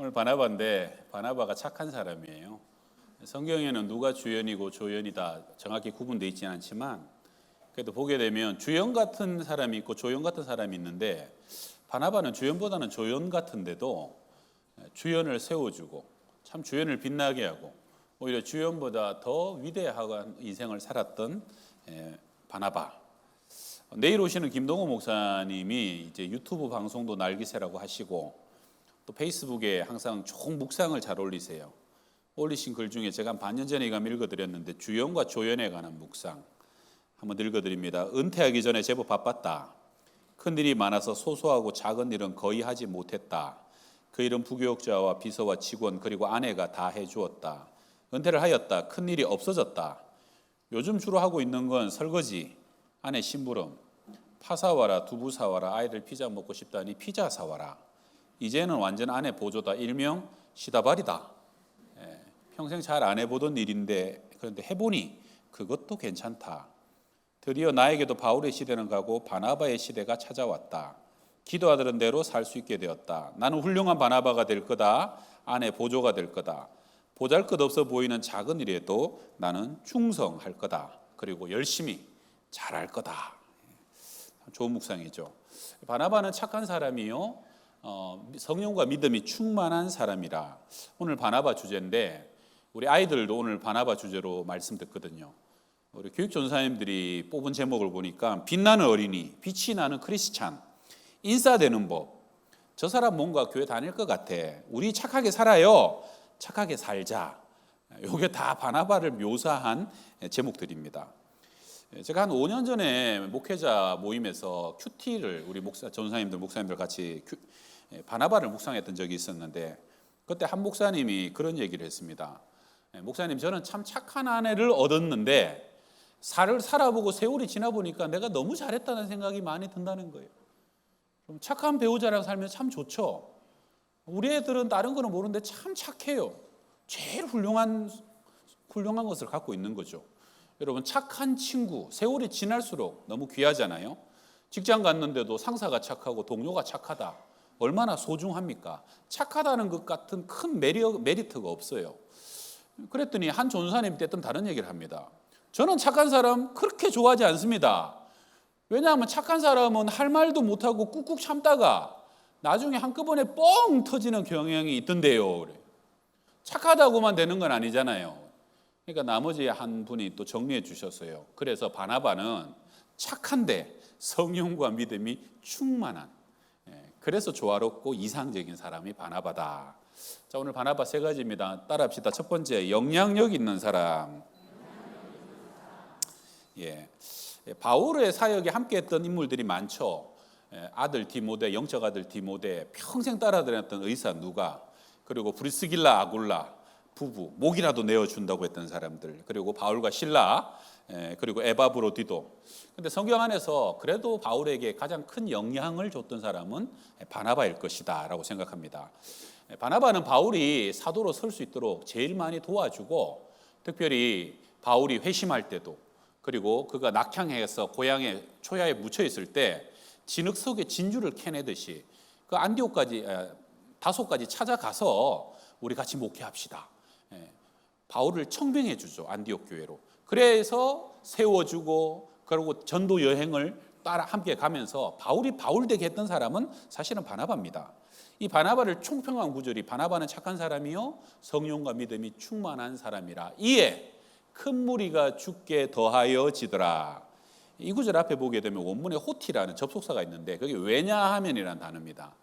오늘 바나바인데 바나바가 착한 사람이에요. 성경에는 누가 주연이고 조연이다 정확히 구분되어 있지는 않지만 그래도 보게 되면 주연 같은 사람이 있고 조연 같은 사람이 있는데 바나바는 주연보다는 조연 같은데도 주연을 세워주고 참 주연을 빛나게 하고 오히려 주연보다 더 위대한 인생을 살았던 에, 바나바. 내일 오시는 김동호 목사님이 이제 유튜브 방송도 날기새라고 하시고 또 페이스북에 항상 좋은 묵상을 잘 올리세요. 올리신 글 중에 제가 한 반년 전에 이거 읽어드렸는데 주연과 조연에 관한 묵상 한번 읽어드립니다. 은퇴하기 전에 제법 바빴다. 큰 일이 많아서 소소하고 작은 일은 거의 하지 못했다. 그 일은 부교육자와 비서와 직원 그리고 아내가 다 해주었다. 은퇴를 하였다. 큰 일이 없어졌다. 요즘 주로 하고 있는 건 설거지, 아내 심부름, 파 사와라, 두부 사와라, 아이들 피자 먹고 싶다니 피자 사와라. 이제는 완전 아내 보조다. 일명 시다발이다. 예, 평생 잘 안 해보던 일인데 그런데 해보니 그것도 괜찮다. 드디어 나에게도 바울의 시대는 가고 바나바의 시대가 찾아왔다. 기도하던 대로 살 수 있게 되었다. 나는 훌륭한 바나바가 될 거다. 아내 보조가 될 거다. 보잘 것 없어 보이는 작은 일에도 나는 충성할 거다. 그리고 열심히 잘할 거다. 좋은 묵상이죠. 바나바는 착한 사람이요. 어, 성령과 믿음이 충만한 사람이라. 오늘 바나바 주제인데 우리 아이들도 오늘 바나바 주제로 말씀 듣거든요. 우리 교육 전사님들이 뽑은 제목을 보니까 빛나는 어린이, 빛이 나는 크리스찬, 인싸되는 법. 저 사람 뭔가 교회 다닐 것 같아. 우리 착하게 살아요. 착하게 살자. 요게 다 바나바를 묘사한 제목들입니다. 제가 한 5년 전에 목회자 모임에서 큐티를 우리 목사 전사님들 목사님들 같이 큐, 바나바를 묵상했던 적이 있었는데 그때 한 목사님이 그런 얘기를 했습니다. 목사님 저는 참 착한 아내를 얻었는데 살을 살아보고 세월이 지나 보니까 내가 너무 잘했다는 생각이 많이 든다는 거예요. 좀 착한 배우자랑 살면 참 좋죠. 우리 애들은 다른 거는 모르는데 참 착해요. 제일 훌륭한 훌륭한 것을 갖고 있는 거죠. 여러분 착한 친구 세월이 지날수록 너무 귀하잖아요. 직장 갔는데도 상사가 착하고 동료가 착하다. 얼마나 소중합니까? 착하다는 것 같은 큰 메리어, 메리트가 없어요. 그랬더니 한 전사님 때좀 다른 얘기를 합니다. 저는 착한 사람 그렇게 좋아하지 않습니다. 왜냐하면 착한 사람은 할 말도 못하고 꾹꾹 참다가 나중에 한꺼번에 뻥 터지는 경향이 있던데요. 착하다고만 되는 건 아니잖아요. 그러니까 나머지 한 분이 또 정리해 주셨어요. 그래서 바나바는 착한데 성령과 믿음이 충만한 예, 그래서 조화롭고 이상적인 사람이 바나바다. 자 오늘 바나바 세 가지입니다. 따라합시다. 첫 번째 영향력 있는 사람. 예, 바울의 사역에 함께했던 인물들이 많죠. 예, 아들 디모데, 영적 아들 디모데, 평생 따라다녔던 의사 누가, 그리고 브리스길라 아굴라 부부 목이라도 내어 준다고 했던 사람들, 그리고 바울과 신라, 예, 그리고 에바브로디도. 근데 성경 안에서 그래도 바울에게 가장 큰 영향을 줬던 사람은 바나바일 것이다라고 생각합니다. 예, 바나바는 바울이 사도로 설 수 있도록 제일 많이 도와주고, 특별히 바울이 회심할 때도 그리고 그가 낙향해서 고향에 초야에 묻혀 있을 때 진흙 속에 진주를 캐내듯이 그 안디옥까지 다소까지 찾아가서 우리 같이 목회합시다. 예, 바울을 청빙해 주죠 안디옥 교회로. 그래서 세워주고 그리고 전도 여행을 따라 함께 가면서 바울이 바울 되게 했던 사람은 사실은 바나바입니다. 이 바나바를 총평한 구절이 바나바는 착한 사람이요 성령과 믿음이 충만한 사람이라 이에 큰 무리가 죽게 더하여지더라. 이 구절 앞에 보게 되면 원문에 호티라는 접속사가 있는데 그게 왜냐하면이라는 단어입니다.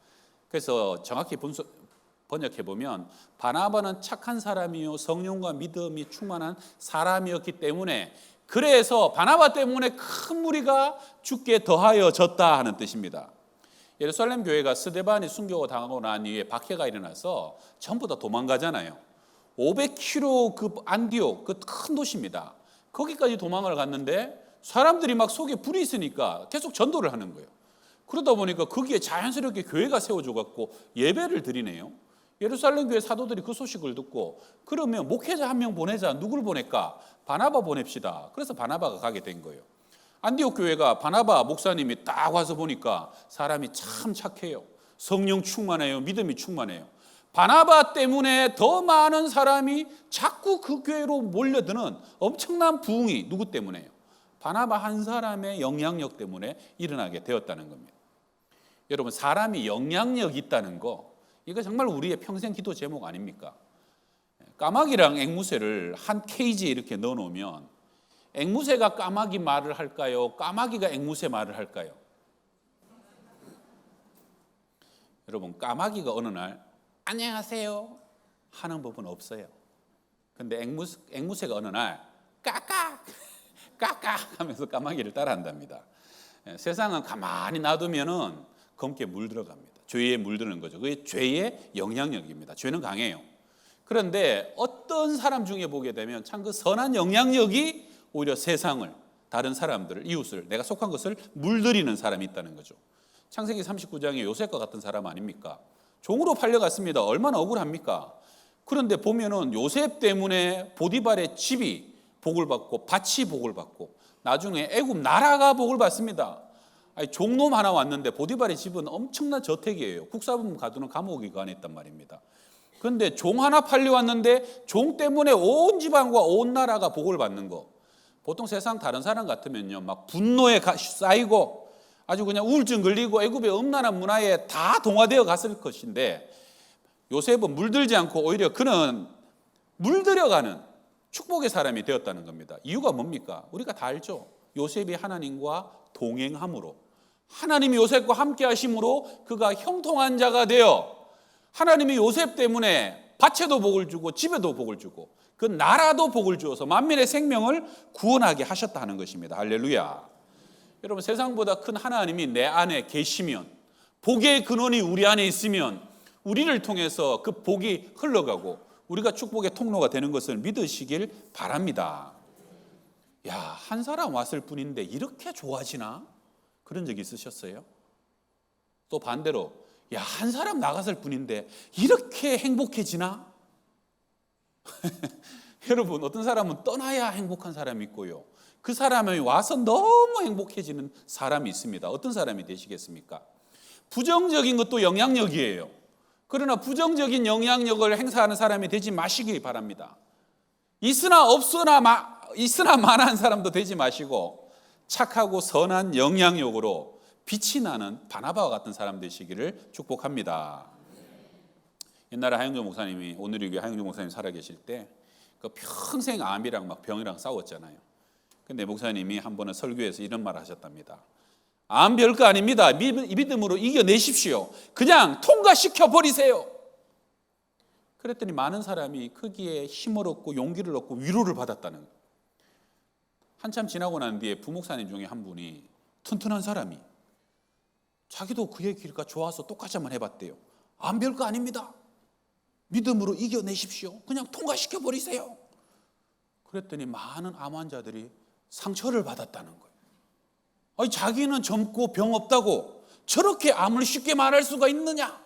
그래서 정확히 분수, 번역해 보면 바나바는 착한 사람이요 성령과 믿음이 충만한 사람이었기 때문에 그래서 바나바 때문에 큰 무리가 죽게 더하여 졌다 하는 뜻입니다. 예루살렘 교회가 스데반이 순교가 당하고 난 이후에 박해가 일어나서 전부 다 도망가잖아요. 500km 그 안디옥 그 큰 도시입니다. 거기까지 도망을 갔는데 사람들이 막 속에 불이 있으니까 계속 전도를 하는 거예요. 그러다 보니까 거기에 자연스럽게 교회가 세워져 갖고 예배를 드리네요. 예루살렘 교회 사도들이 그 소식을 듣고 그러면 목회자 한 명 보내자 누구를 보낼까? 바나바 보냅시다. 그래서 바나바가 가게 된 거예요. 안디옥 교회가 바나바 목사님이 딱 와서 보니까 사람이 참 착해요. 성령 충만해요. 믿음이 충만해요. 바나바 때문에 더 많은 사람이 자꾸 그 교회로 몰려드는 엄청난 부흥이 누구 때문에요? 바나바 한 사람의 영향력 때문에 일어나게 되었다는 겁니다. 여러분 사람이 영향력 있다는 거 이거 정말 우리의 평생 기도 제목 아닙니까? 까마귀랑 앵무새를 한 케이지에 이렇게 넣어 놓으면 앵무새가 까마귀 말을 할까요? 까마귀가 앵무새 말을 할까요? 여러분 까마귀가 어느 날 안녕하세요 하는 법은 없어요. 근데 앵무새, 앵무새가 어느 날 까까 까까 하면서 까마귀를 따라한답니다. 예, 세상은 가만히 놔두면은 검게 물들어갑니다. 죄에 물드는 거죠. 그게 죄의 영향력입니다. 죄는 강해요. 그런데 어떤 사람 중에 보게 되면 참 그 선한 영향력이 오히려 세상을 다른 사람들을 이웃을 내가 속한 것을 물들이는 사람이 있다는 거죠. 창세기 39장에 요셉과 같은 사람 아닙니까? 종으로 팔려갔습니다. 얼마나 억울합니까? 그런데 보면은 요셉 때문에 보디발의 집이 복을 받고 밭이 복을 받고 나중에 애굽 나라가 복을 받습니다. 아니, 종놈 하나 왔는데 보디발의 집은 엄청난 저택이에요. 국사부문 가두는 감옥이 가 안에 있단 말입니다. 그런데 종 하나 팔려왔는데 종 때문에 온 지방과 온 나라가 복을 받는 거. 보통 세상 다른 사람 같으면요, 막 분노에 가- 쌓이고 아주 그냥 우울증 걸리고 애굽의 음란한 문화에 다 동화되어 갔을 것인데 요셉은 물들지 않고 오히려 그는 물들여가는 축복의 사람이 되었다는 겁니다. 이유가 뭡니까? 우리가 다 알죠. 요셉이 하나님과 동행함으로 하나님이 요셉과 함께 하심으로 그가 형통한 자가 되어 하나님이 요셉 때문에 밭에도 복을 주고 집에도 복을 주고 그 나라도 복을 주어서 만민의 생명을 구원하게 하셨다 하는 것입니다. 할렐루야. 여러분 세상보다 큰 하나님이 내 안에 계시면 복의 근원이 우리 안에 있으면 우리를 통해서 그 복이 흘러가고 우리가 축복의 통로가 되는 것을 믿으시길 바랍니다. 야, 한 사람 왔을 뿐인데 이렇게 좋아지나? 그런 적 있으셨어요? 또 반대로 야, 한 사람 나갔을 뿐인데 이렇게 행복해지나? 여러분, 어떤 사람은 떠나야 행복한 사람이 있고요. 그 사람이 와서 너무 행복해지는 사람이 있습니다. 어떤 사람이 되시겠습니까? 부정적인 것도 영향력이에요. 그러나 부정적인 영향력을 행사하는 사람이 되지 마시기 바랍니다. 있으나 없으나 마, 있으나 만한 사람도 되지 마시고 착하고 선한 영향력으로 빛이 나는 바나바와 같은 사람 되시기를 축복합니다. 옛날에 하영조 목사님이 오늘 이 하영조 목사님 살아 계실 때 그 평생 암이랑 막 병이랑 싸웠잖아요. 근데 목사님이 한 번은 설교에서 이런 말을 하셨답니다. 암 별거 아닙니다. 믿음으로 이겨내십시오. 그냥 통과시켜 버리세요. 그랬더니 많은 사람이 크기에 힘을 얻고 용기를 얻고 위로를 받았다는 거예요. 한참 지나고 난 뒤에 부목사님 중에 한 분이 튼튼한 사람이 자기도 그 얘기가 좋아서 똑같이 한번 해봤대요. 안 별거 아닙니다. 믿음으로 이겨내십시오. 그냥 통과시켜 버리세요. 그랬더니 많은 암 환자들이 상처를 받았다는 거예요. 아니, 자기는 젊고 병 없다고 저렇게 암을 쉽게 말할 수가 있느냐?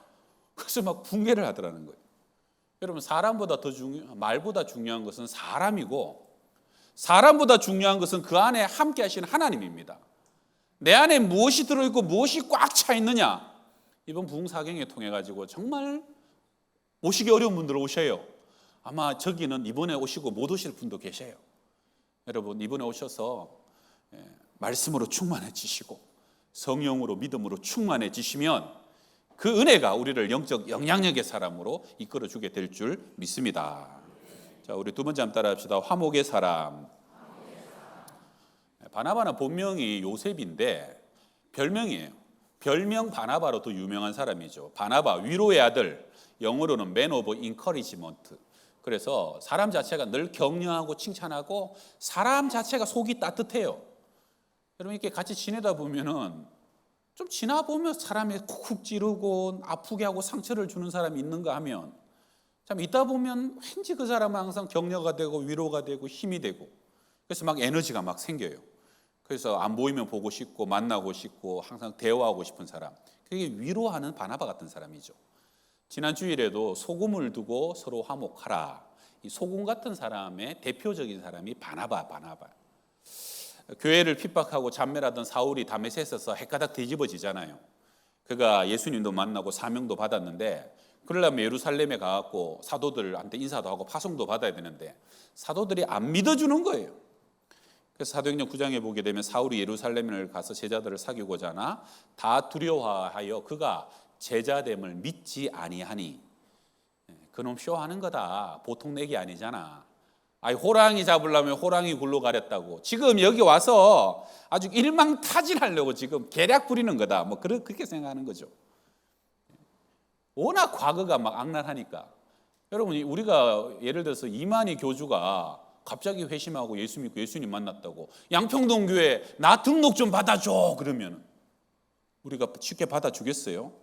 그래서 막 붕괴를 하더라는 거예요. 여러분, 사람보다 더 중요, 말보다 중요한 것은 사람이고, 사람보다 중요한 것은 그 안에 함께 하시는 하나님입니다. 내 안에 무엇이 들어있고 무엇이 꽉 차 있느냐? 이번 부흥사경에 통해 가지고 정말 오시기 어려운 분들 오셔요. 아마 저기는 이번에 오시고 못 오실 분도 계셔요. 여러분 이번에 오셔서 예, 말씀으로 충만해지시고 성령으로 믿음으로 충만해지시면 그 은혜가 우리를 영적 영향력의 사람으로 이끌어 주게 될 줄 믿습니다. 자, 우리 두 번째 한번 따라합시다. 화목의 사람. 바나바는 본명이 요셉인데 별명이에요. 별명 바나바로 더 유명한 사람이죠. 바나바 위로의 아들. 영어로는 Man of Encouragement. 그래서 사람 자체가 늘 격려하고 칭찬하고 사람 자체가 속이 따뜻해요. 여러분 이렇게 같이 지내다 보면은 좀 지나 보면 사람이 쿡쿡 찌르고 아프게 하고 상처를 주는 사람이 있는가 하면 참 있다 보면 왠지 그 사람은 항상 격려가 되고 위로가 되고 힘이 되고 그래서 막 에너지가 막 생겨요. 그래서 안 보이면 보고 싶고 만나고 싶고 항상 대화하고 싶은 사람. 그게 위로하는 바나바 같은 사람이죠. 지난 주일에도 소금을 두고 서로 화목하라. 이 소금 같은 사람의 대표적인 사람이 바나바, 바나바. 교회를 핍박하고 잔멸하던 사울이 다메섹에서 헷가닥 뒤집어지잖아요. 그가 예수님도 만나고 사명도 받았는데 그러려면 예루살렘에 가갖고 사도들한테 인사도 하고 파송도 받아야 되는데 사도들이 안 믿어주는 거예요. 그래서 사도행전 9장에 보게 되면 사울이 예루살렘을 가서 제자들을 사귀고자 하나 다 두려워하여 그가 제자됨을 믿지 아니하니 예, 그놈 쇼하는 거다. 보통 내기 아니잖아. 아이 호랑이 잡으려면 호랑이 굴로 가렸다고. 지금 여기 와서 아주 일망타진하려고 지금 계략 부리는 거다. 뭐 그렇- 그렇게 생각하는 거죠. 워낙 과거가 막 악랄하니까. 여러분 우리가 예를 들어서 이만희 교주가 갑자기 회심하고 예수 믿고 예수님 만났다고 양평동 교회 나 등록 좀 받아줘 그러면 우리가 쉽게 받아주겠어요?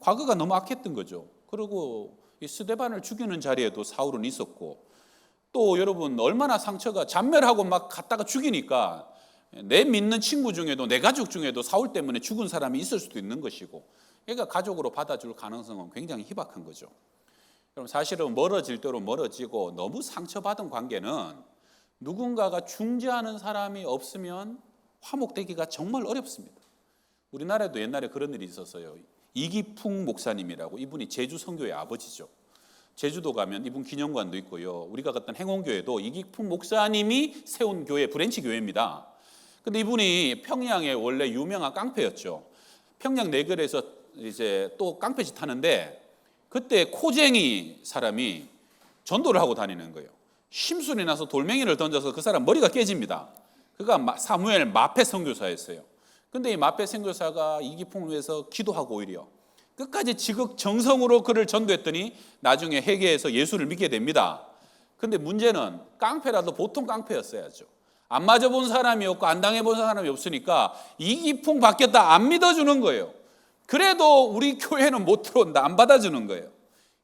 과거가 너무 악했던 거죠. 그리고 이 스데반을 죽이는 자리에도 사울은 있었고 또 여러분 얼마나 상처가 잔멸하고 막 갔다가 죽이니까 내 믿는 친구 중에도 내 가족 중에도 사울 때문에 죽은 사람이 있을 수도 있는 것이고 그러니까 가족으로 받아줄 가능성은 굉장히 희박한 거죠. 그럼 사실은 멀어질 대로 멀어지고 너무 상처받은 관계는 누군가가 중재하는 사람이 없으면 화목되기가 정말 어렵습니다. 우리나라에도 옛날에 그런 일이 있었어요. 이기풍 목사님이라고 이분이 제주 선교의 아버지죠. 제주도 가면 이분 기념관도 있고요. 우리가 갔던 행원교회도 이기풍 목사님이 세운 교회 브랜치 교회입니다. 근데 이분이 평양에 원래 유명한 깡패였죠. 평양 내거리에서 이제 또 깡패짓 하는데 그때 코쟁이 사람이 전도를 하고 다니는 거예요. 심술이 나서 돌멩이를 던져서 그 사람 머리가 깨집니다. 그가 마- 사무엘 마페 선교사였어요. 근데 이 마페 선교사가 이기풍을 위해서 기도하고 오히려 끝까지 지극 정성으로 그를 전도했더니 나중에 회개해서 예수를 믿게 됩니다. 근데 문제는 깡패라도 보통 깡패였어야죠. 안 맞아본 사람이 없고 안 당해본 사람이 없으니까 이기풍 바뀌었다 안 믿어주는 거예요. 그래도 우리 교회는 못 들어온다 안 받아주는 거예요.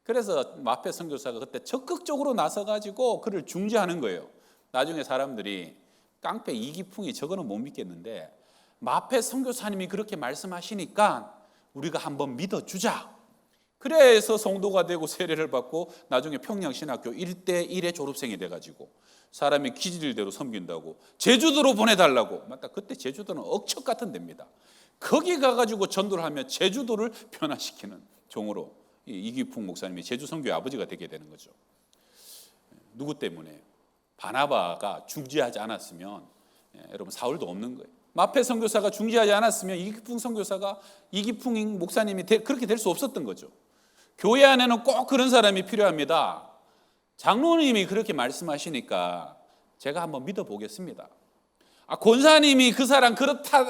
그래서 마페 선교사가 그때 적극적으로 나서 가지고 그를 중재하는 거예요. 나중에 사람들이 깡패 이기풍이 저거는 못 믿겠는데 마페 선교사님이 그렇게 말씀하시니까 우리가 한번 믿어주자. 그래서 성도가 되고 세례를 받고 나중에 평양신학교 1대 1의 졸업생이 돼가지고 사람이 기질대로 섬긴다고 제주도로 보내달라고 맞다 그때 제주도는 억척 같은 데입니다. 거기 가가지고 전도를 하면 제주도를 변화시키는 종으로 이 이기풍 목사님이 제주 선교의 아버지가 되게 되는 거죠. 누구 때문에? 바나바가 중지하지 않았으면 예, 여러분 사울도 없는 거예요. 마페 선교사가 중지하지 않았으면 이기풍 선교사가 이기풍 목사님이 되- 그렇게 될 수 없었던 거죠. 교회 안에는 꼭 그런 사람이 필요합니다. 장로님이 그렇게 말씀하시니까 제가 한번 믿어보겠습니다. 아, 권사님이 그 사람 그렇다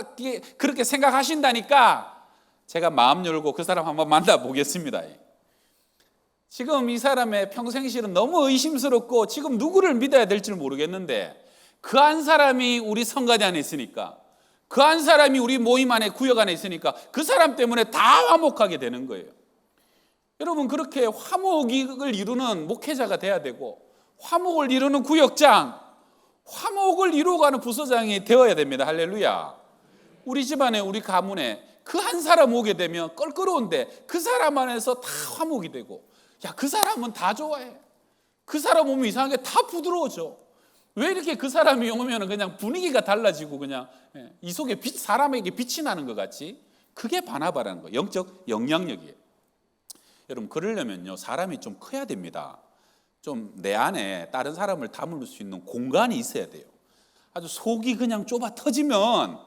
그렇게 생각하신다니까 제가 마음 열고 그 사람 한번 만나보겠습니다. 지금 이 사람의 평생실은 너무 의심스럽고 지금 누구를 믿어야 될지 모르겠는데 그 한 사람이 우리 성가대 안에 있으니까 그 한 사람이 우리 모임 안에 구역 안에 있으니까 그 사람 때문에 다 화목하게 되는 거예요. 여러분 그렇게 화목을 이루는 목회자가 돼야 되고 화목을 이루는 구역장, 화목을 이루어가는 부서장이 되어야 됩니다. 할렐루야. 우리 집안에 우리 가문에 그 한 사람 오게 되면 껄끄러운데 그 사람 안에서 다 화목이 되고 야 그 사람은 다 좋아해. 그 사람 오면 이상하게 다 부드러워져. 왜 이렇게 그 사람이 오면 그냥 분위기가 달라지고 그냥 예, 이 속에 빛, 사람에게 빛이 나는 것 같이 그게 바나바라는 거예요. 영적 영향력이에요. 여러분 그러려면요 사람이 좀 커야 됩니다. 좀 내 안에 다른 사람을 담을 수 있는 공간이 있어야 돼요. 아주 속이 그냥 좁아 터지면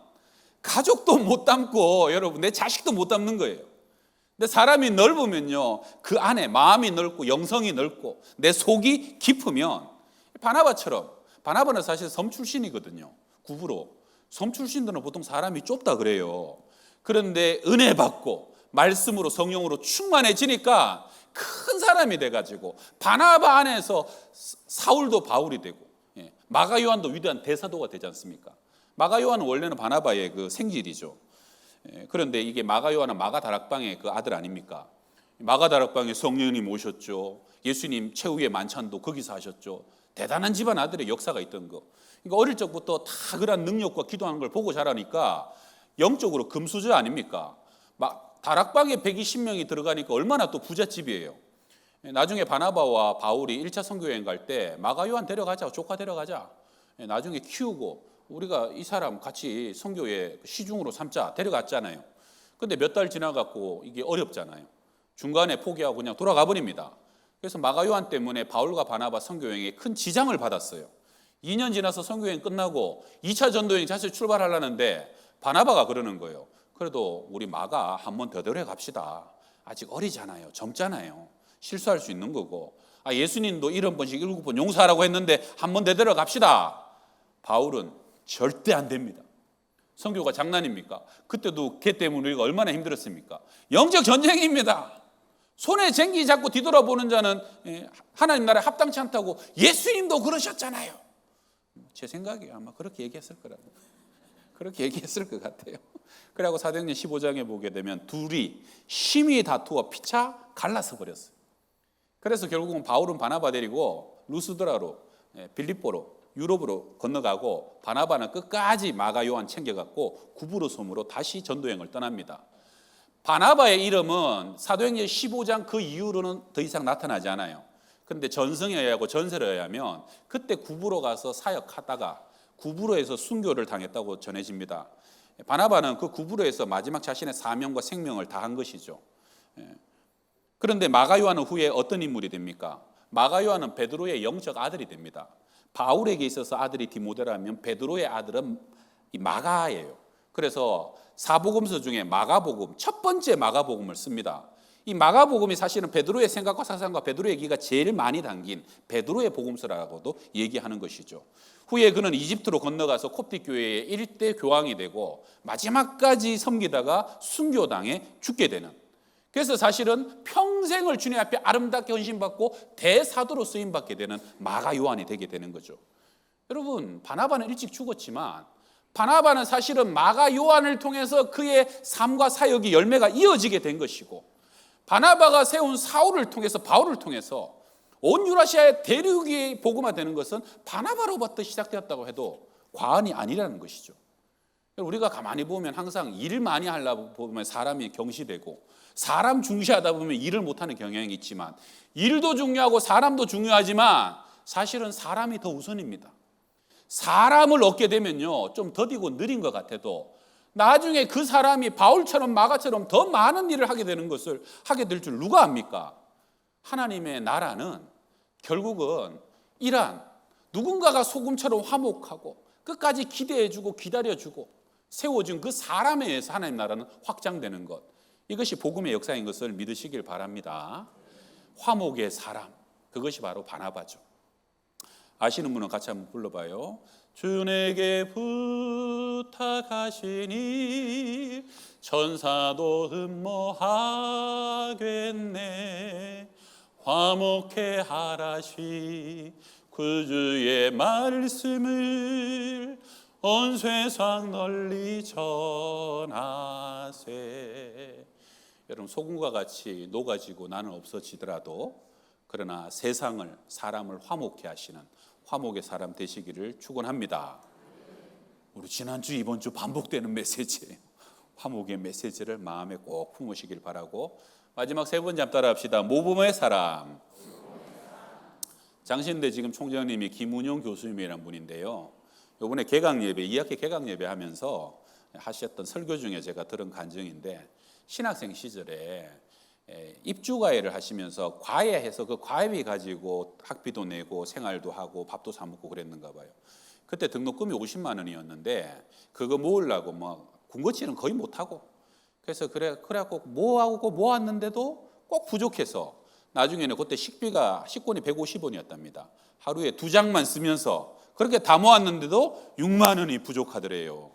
가족도 못 담고 여러분 내 자식도 못 담는 거예요. 근데 사람이 넓으면요 그 안에 마음이 넓고 영성이 넓고 내 속이 깊으면 바나바처럼 바나바는 사실 섬 출신이거든요. 구부로 섬 출신들은 보통 사람이 좁다 그래요. 그런데 은혜 받고 말씀으로 성령으로 충만해지니까 큰 사람이 돼가지고 바나바 안에서 사울도 바울이 되고 예, 마가 요한도 위대한 대사도가 되지 않습니까? 마가 요한은 원래는 바나바의 그 생질이죠. 예, 그런데 이게 마가 요한은 마가 다락방의 그 아들 아닙니까? 마가 다락방에 성령님 오셨죠. 예수님 최후의 만찬도 거기서 하셨죠. 대단한 집안 아들의 역사가 있던 거. 그러니까 어릴 적부터 다 그런 능력과 기도하는 걸 보고 자라니까 영적으로 금수저 아닙니까? 막 다락방에 120명이 들어가니까 얼마나 또 부잣집이에요. 예, 나중에 바나바와 바울이 1차 선교여행 갈 때 마가 요한 데려가자, 조카 데려가자. 예, 나중에 키우고 우리가 이 사람 같이 선교에 시중으로 삼자 데려갔잖아요. 근데 몇 달 지나갖고 이게 어렵잖아요. 중간에 포기하고 그냥 돌아가 버립니다. 그래서 마가 요한 때문에 바울과 바나바 선교여행에 큰 지장을 받았어요. 2년 지나서 선교여행 끝나고 2차 전도여행 다시 출발하려는데 바나바가 그러는 거예요. 그래도 우리 마가 한 번더 데려 갑시다. 아직 어리잖아요. 젊잖아요. 실수할 수 있는 거고. 아, 예수님도 일흔 번씩 일곱 번 용서하라고 했는데 한 번더 데려 갑시다. 바울은 절대 안 됩니다. 선교가 장난입니까? 그때도 걔 때문에 우리가 얼마나 힘들었습니까? 영적 전쟁입니다. 손에 쟁기 잡고 뒤돌아보는 자는 예, 하나님 나라에 합당치 않다고 예수님도 그러셨잖아요. 제 생각이에요. 아마 그렇게 얘기했을 거라고. 그렇게 얘기했을 것 같아요. 그리고 사도행전 15장에 보게 되면 둘이 심히 다투어 피차 갈라서 버렸어요. 그래서 결국은 바울은 바나바 데리고 루스드라로 예, 빌립보로 유럽으로 건너가고 바나바는 끝까지 마가 요한 챙겨갖고 구부로 섬으로 다시 전도행을 떠납니다. 바나바의 이름은 사도행전 15장 그 이후로는 더 이상 나타나지 않아요. 근데 전성에 의하고 전설에 의하면 그때 구부로 가서 사역하다가 구부로에서 순교를 당했다고 전해집니다. 바나바는 그 구부로에서 마지막 자신의 사명과 생명을 다한 것이죠. 예. 그런데 마가 요한은 후에 어떤 인물이 됩니까? 마가 요한은 베드로의 영적 아들이 됩니다. 바울에게 있어서 아들이 디모데라면 베드로의 아들은 이 마가예요. 그래서 사복음서 중에 마가복음 첫 번째 마가복음을 씁니다. 이 마가복음이 사실은 베드로의 생각과 사상과 베드로의 얘기가 제일 많이 담긴 베드로의 복음서라고도 얘기하는 것이죠. 후에 그는 이집트로 건너가서 콥틱 교회의 일대 교황이 되고 마지막까지 섬기다가 순교당해 죽게 되는 그래서 사실은 평생을 주님 앞에 아름답게 헌신받고 대사도로 쓰임 받게 되는 마가 요한이 되게 되는 거죠. 여러분 바나바는 일찍 죽었지만 바나바는 사실은 마가 요한을 통해서 그의 삶과 사역이 열매가 이어지게 된 것이고 바나바가 세운 사울을 통해서 바울을 통해서 온 유라시아의 대륙이 복음화되는 것은 바나바로부터 시작되었다고 해도 과언이 아니라는 것이죠. 우리가 가만히 보면 항상 일을 많이 하려고 보면 사람이 경시되고 사람 중시하다 보면 일을 못하는 경향이 있지만 일도 중요하고 사람도 중요하지만 사실은 사람이 더 우선입니다. 사람을 얻게 되면요 좀 더디고 느린 것 같아도 나중에 그 사람이 바울처럼 마가처럼 더 많은 일을 하게 되는 것을 하게 될 줄 누가 압니까? 하나님의 나라는 결국은 이란 누군가가 소금처럼 화목하고 끝까지 기대해주고 기다려주고 세워준 그 사람에 의해서 하나님 나라는 확장되는 것 이것이 복음의 역사인 것을 믿으시길 바랍니다. 화목의 사람 그것이 바로 바나바죠. 아시는 분은 같이 한번 불러봐요. 주에게 부탁하시니 천사도 흠모하겠네. 화목해 하라시 구주의 말씀을 온 세상 널리 전하세. 여러분 소금과 같이 녹아지고 나는 없어지더라도 그러나 세상을 사람을 화목케 하시는 화목의 사람 되시기를 축원합니다. 우리 지난주 이번 주 반복되는 메시지예요. 화목의 메시지를 마음에 꼭 품으시길 바라고 마지막 세 번째 따라 합시다. 모범의 사람. 장신대 지금 총장님이 김운용 교수님이라는 분인데요. 이번에 개강 예배, 2학기 개강 예배 하면서 하셨던 설교 중에 제가 들은 간증인데 신학생 시절에 에, 입주과외를 하시면서 과외해서 그 과외비 가지고 학비도 내고 생활도 하고 밥도 사 먹고 그랬는가 봐요. 그때 등록금이 50만 원이었는데 그거 모으려고 뭐 군것질은 거의 못 하고 그래서 그래 그래갖고 모아고 모았는데도 꼭 부족해서 나중에는 그때 식비가 식권이 150원이었답니다. 하루에 두 장만 쓰면서 그렇게 다 모았는데도 6만 원이 부족하더래요.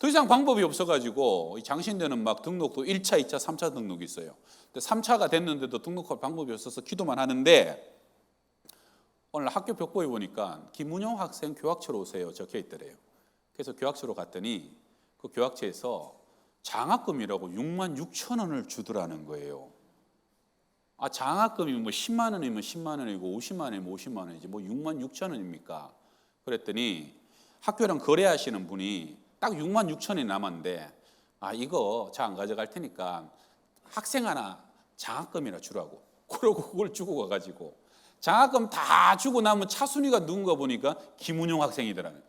더 이상 방법이 없어가지고 이 장신대는 막 등록도 1차, 2차, 3차 등록이 있어요. 근데 3차가 됐는데도 등록할 방법이 없어서 기도만 하는데 오늘 학교 벽보에 보니까 김은영 학생 교학처로 오세요 적혀 있더래요. 그래서 교학처로 갔더니 그 교학처에서 장학금이라고 6만 6천 원을 주더라는 거예요. 아 장학금이 뭐 10만 원이면 10만 원이고 50만 원이면 50만 원이지 뭐 6만 6천 원입니까? 그랬더니 학교랑 거래하시는 분이 딱 6만 6천이 남았는데 아 이거 자안 가져갈 테니까 학생 하나 장학금이나 주라고. 그러고 그걸 주고 가가지고 장학금 다 주고 나면 차순위가 누군가 보니까 김은용 학생이더라는.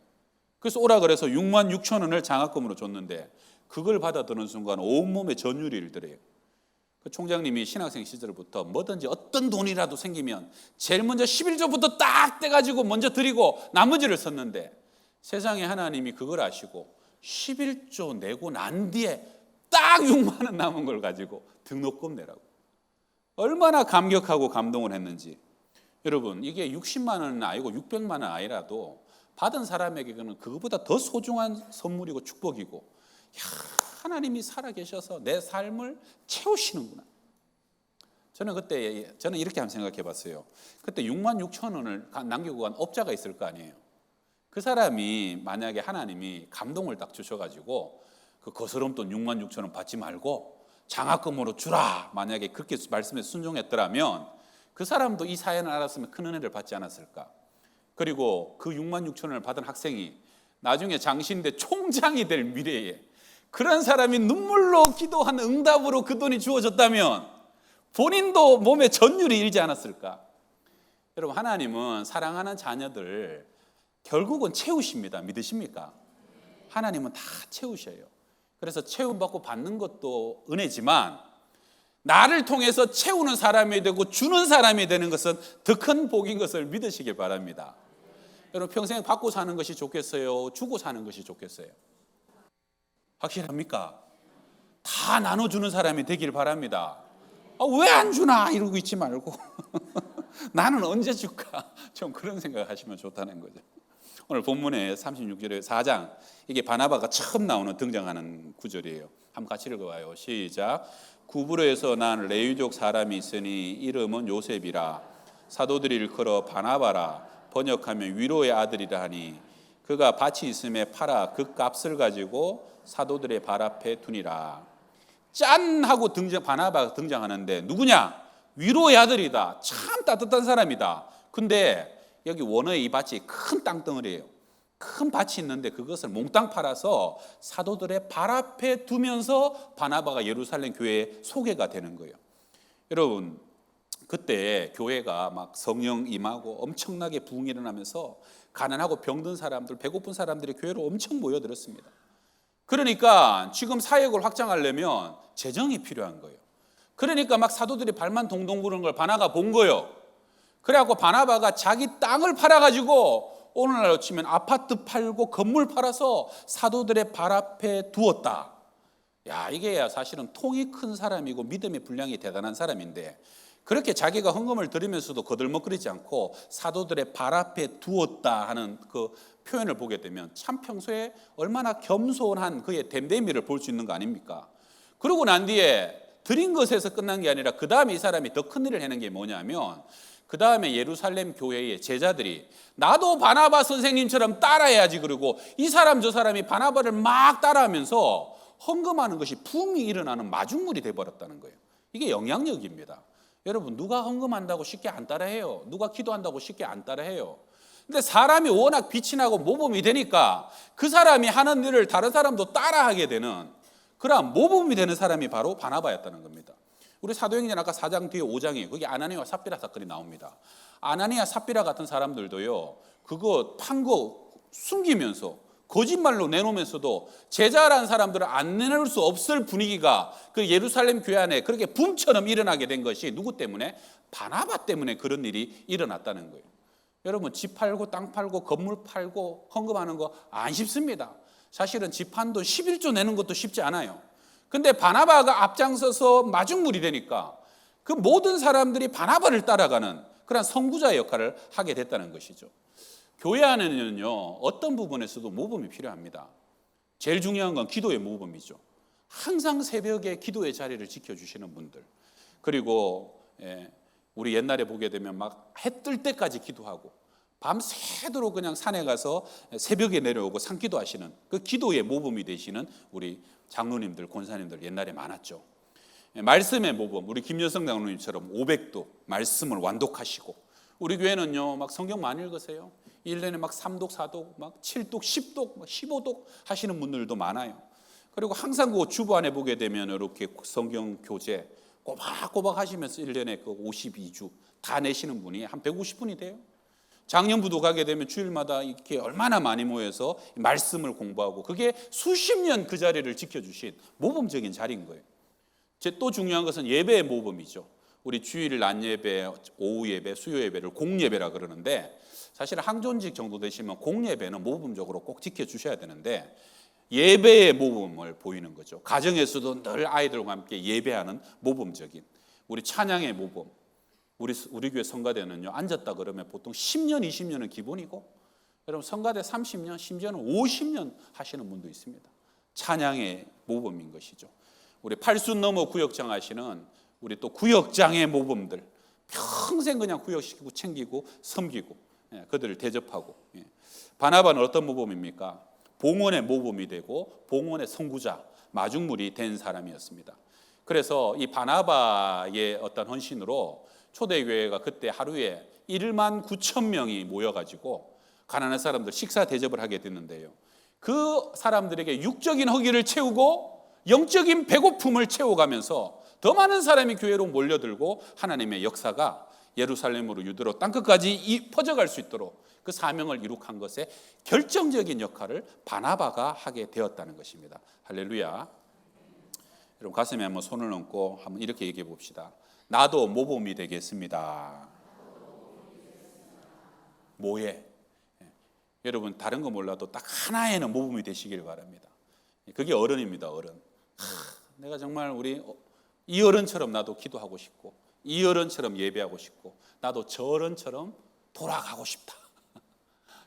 그래서 오라 그래서 6만 6천 원을 장학금으로 줬는데 그걸 받아드는 순간 온몸에 전율이 일더래요. 그 총장님이 신학생 시절부터 뭐든지 어떤 돈이라도 생기면 제일 먼저 11조부터 딱 떼가지고 먼저 드리고 나머지를 썼는데 세상에 하나님이 그걸 아시고 11조 내고 난 뒤에 딱 6만 원 남은 걸 가지고 등록금 내라고. 얼마나 감격하고 감동을 했는지. 여러분, 이게 60만 원은 아니고 600만 원 아니라도 받은 사람에게는 그것보다 더 소중한 선물이고 축복이고, 야, 하나님이 살아 계셔서 내 삶을 채우시는구나. 저는 그때 저는 이렇게 한번 생각해 봤어요. 그때 6만 6천 원을 남기고 간 업자가 있을 거 아니에요. 그 사람이 만약에 하나님이 감동을 딱 주셔가지고 그 거스름 돈 6만 6천 원 받지 말고 장학금으로 주라. 만약에 그렇게 말씀에 순종했더라면 그 사람도 이 사연을 알았으면 큰 은혜를 받지 않았을까. 그리고 그 6만 6천 원을 받은 학생이 나중에 장신대 총장이 될 미래에 그런 사람이 눈물로 기도한 응답으로 그 돈이 주어졌다면 본인도 몸에 전율이 일지 않았을까? 여러분 하나님은 사랑하는 자녀들 결국은 채우십니다. 믿으십니까? 하나님은 다 채우셔요. 그래서 채움 받고 받는 것도 은혜지만 나를 통해서 채우는 사람이 되고 주는 사람이 되는 것은 더 큰 복인 것을 믿으시길 바랍니다. 여러분 평생 받고 사는 것이 좋겠어요? 주고 사는 것이 좋겠어요? 확실합니까? 다 나눠주는 사람이 되길 바랍니다. 아, 왜 안 주나 이러고 있지 말고 나는 언제 줄까? 좀 그런 생각 하시면 좋다는 거죠. 오늘 본문의 36절의 4장 이게 바나바가 처음 나오는 등장하는 구절이에요. 한번 같이 읽어봐요. 시작. 구브로에서 난 레위족 사람이 있으니 이름은 요셉이라 사도들이 일컬어 바나바라 번역하면 위로의 아들이라 하니 그가 밭이 있음에 팔아 그 값을 가지고 사도들의 발 앞에 두니라. 짠 하고 등장 바나바가 등장하는데 누구냐? 위로의 아들이다. 참 따뜻한 사람이다. 근데 여기 원어의 이 밭이 큰 땅덩어리예요. 큰 밭이 있는데 그것을 몽땅 팔아서 사도들의 발 앞에 두면서 바나바가 예루살렘 교회에 소개가 되는 거예요. 여러분 그때 교회가 막 성령 임하고 엄청나게 부흥이 일어나면서 가난하고 병든 사람들, 배고픈 사람들이 교회로 엄청 모여들었습니다. 그러니까 지금 사역을 확장하려면 재정이 필요한 거예요. 그러니까 막 사도들이 발만 동동 구르는 걸 바나가 본 거예요. 그래갖고 바나바가 자기 땅을 팔아가지고 오늘날 치면 아파트 팔고 건물 팔아서 사도들의 발 앞에 두었다. 야, 이게 사실은 통이 큰 사람이고 믿음의 분량이 대단한 사람인데 그렇게 자기가 헌금을 드리면서도 거들먹거리지 않고 사도들의 발 앞에 두었다 하는 그 표현을 보게 되면 참 평소에 얼마나 겸손한 그의 댐댐이를 볼 수 있는 거 아닙니까? 그러고 난 뒤에 드린 것에서 끝난 게 아니라 그 다음에 이 사람이 더 큰 일을 해낸 게 뭐냐면 그 다음에 예루살렘 교회의 제자들이 나도 바나바 선생님처럼 따라해야지 그러고 이 사람 저 사람이 바나바를 막 따라하면서 헌금하는 것이 붐이 일어나는 마중물이 돼버렸다는 거예요. 이게 영향력입니다. 여러분 누가 헌금한다고 쉽게 안 따라해요. 누가 기도한다고 쉽게 안 따라해요. 근데 사람이 워낙 빛이 나고 모범이 되니까 그 사람이 하는 일을 다른 사람도 따라하게 되는 그러한 모범이 되는 사람이 바로 바나바였다는 겁니다. 우리 사도행전 아까 4장 뒤에 5장에 거기 아나니와 삽비라 사건이 나옵니다. 아나니아 삽비라 같은 사람들도요. 그거 판 거 숨기면서 거짓말로 내놓으면서도 제자라는 사람들을 안 내놓을 수 없을 분위기가 그 예루살렘 교회 안에 그렇게 붐처럼 일어나게 된 것이 누구 때문에 바나바 때문에 그런 일이 일어났다는 거예요. 여러분 집 팔고 땅 팔고 건물 팔고 헌금하는 거 안 쉽습니다. 사실은 집 한 돈 11조 내는 것도 쉽지 않아요. 근데 바나바가 앞장서서 마중물이 되니까 그 모든 사람들이 바나바를 따라가는 그런 선구자의 역할을 하게 됐다는 것이죠. 교회 안에는요 어떤 부분에서도 모범이 필요합니다. 제일 중요한 건 기도의 모범이죠. 항상 새벽에 기도의 자리를 지켜주시는 분들 그리고 예, 우리 옛날에 보게 되면 막 해 뜰 때까지 기도하고 밤새도록 그냥 산에 가서 새벽에 내려오고 산기도 하시는 그 기도의 모범이 되시는 우리 장로님들, 권사님들 옛날에 많았죠. 예, 말씀의 모범, 우리 김여성 장로님처럼 500도 말씀을 완독하시고 우리 교회는요, 막 성경 많이 읽으세요. 1년에 막 3독, 4독, 막 7독, 10독, 막 15독 하시는 분들도 많아요. 그리고 항상 그 주부 안에 보게 되면 이렇게 성경 교재 꼬박꼬박 하시면서 1년에 그 52주 다 내시는 분이 한 150분이 돼요. 작년부도 가게 되면 주일마다 이렇게 얼마나 많이 모여서 말씀을 공부하고 그게 수십 년 그 자리를 지켜주신 모범적인 자리인 거예요. 제또 중요한 것은 예배의 모범이죠. 우리 주일 낮 예배, 오후 예배, 수요 예배를 공예배라 그러는데 사실 항존직 정도 되시면 공예배는 모범적으로 꼭 지켜 주셔야 되는데 예배의 모범을 보이는 거죠. 가정에서도 늘 아이들과 함께 예배하는 모범적인 우리 찬양의 모범. 우리 우리 교회 성가대는요. 앉았다 그러면 보통 10년, 20년은 기본이고 여러분 성가대 30년, 심지어는 50년 하시는 분도 있습니다. 찬양의 모범인 것이죠. 우리 팔순 넘어 구역장 하시는 우리 또 구역장의 모범들 평생 그냥 구역시키고 챙기고 섬기고 예, 그들을 대접하고 예. 바나바는 어떤 모범입니까? 봉헌의 모범이 되고 봉헌의 선구자 마중물이 된 사람이었습니다. 그래서 이 바나바의 어떤 헌신으로 초대교회가 그때 하루에 1만 9천 명이 모여가지고 가난한 사람들 식사 대접을 하게 됐는데요. 그 사람들에게 육적인 허기를 채우고 영적인 배고픔을 채워가면서 더 많은 사람이 교회로 몰려들고 하나님의 역사가 예루살렘으로 유대로 땅끝까지 이- 퍼져갈 수 있도록 그 사명을 이룩한 것에 결정적인 역할을 바나바가 하게 되었다는 것입니다. 할렐루야. 여러분 가슴에 한번 손을 얹고 한번 이렇게 얘기해 봅시다. 나도 모범이 되겠습니다. 뭐에? 예. 여러분 다른 거 몰라도 딱 하나에는 모범이 되시길 바랍니다. 그게 어른입니다. 어른. 하, 내가 정말 우리 어, 이 어른처럼 나도 기도하고 싶고 이 어른처럼 예배하고 싶고 나도 저 어른처럼 돌아가고 싶다.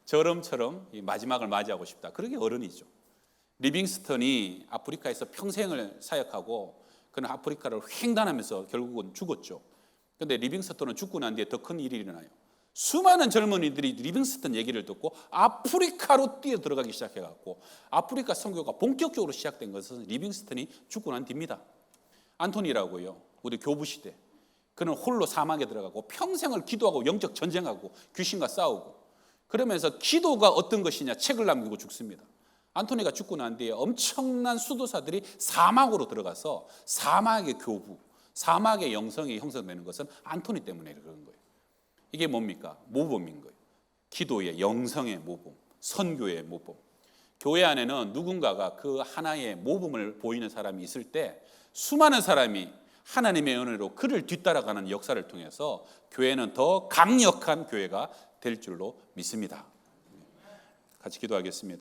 저럼처럼 이 마지막을 맞이하고 싶다. 그러게 어른이죠. 리빙스턴이 아프리카에서 평생을 사역하고 그는 아프리카를 횡단하면서 결국은 죽었죠. 근데 리빙스턴은 죽고 난 뒤에 더 큰 일이 일어나요. 수많은 젊은이들이 리빙스턴 얘기를 듣고 아프리카로 뛰어 들어가기 시작해 갖고 아프리카 선교가 본격적으로 시작된 것은 리빙스턴이 죽고 난 뒤입니다. 안토니라고요. 우리 교부 시대. 그는 홀로 사막에 들어가고 평생을 기도하고 영적 전쟁하고 귀신과 싸우고 그러면서 기도가 어떤 것이냐 책을 남기고 죽습니다. 안토니가 죽고 난 뒤에 엄청난 수도사들이 사막으로 들어가서 사막의 교부, 사막의 영성이 형성되는 것은 안토니 때문에 그런 거예요. 이게 뭡니까? 모범인 거예요. 기도의 영성의 모범, 선교의 모범. 교회 안에는 누군가가 그 하나의 모범을 보이는 사람이 있을 때 수많은 사람이 하나님의 은혜로 그를 뒤따라가는 역사를 통해서 교회는 더 강력한 교회가 될 줄로 믿습니다. 같이 기도하겠습니다.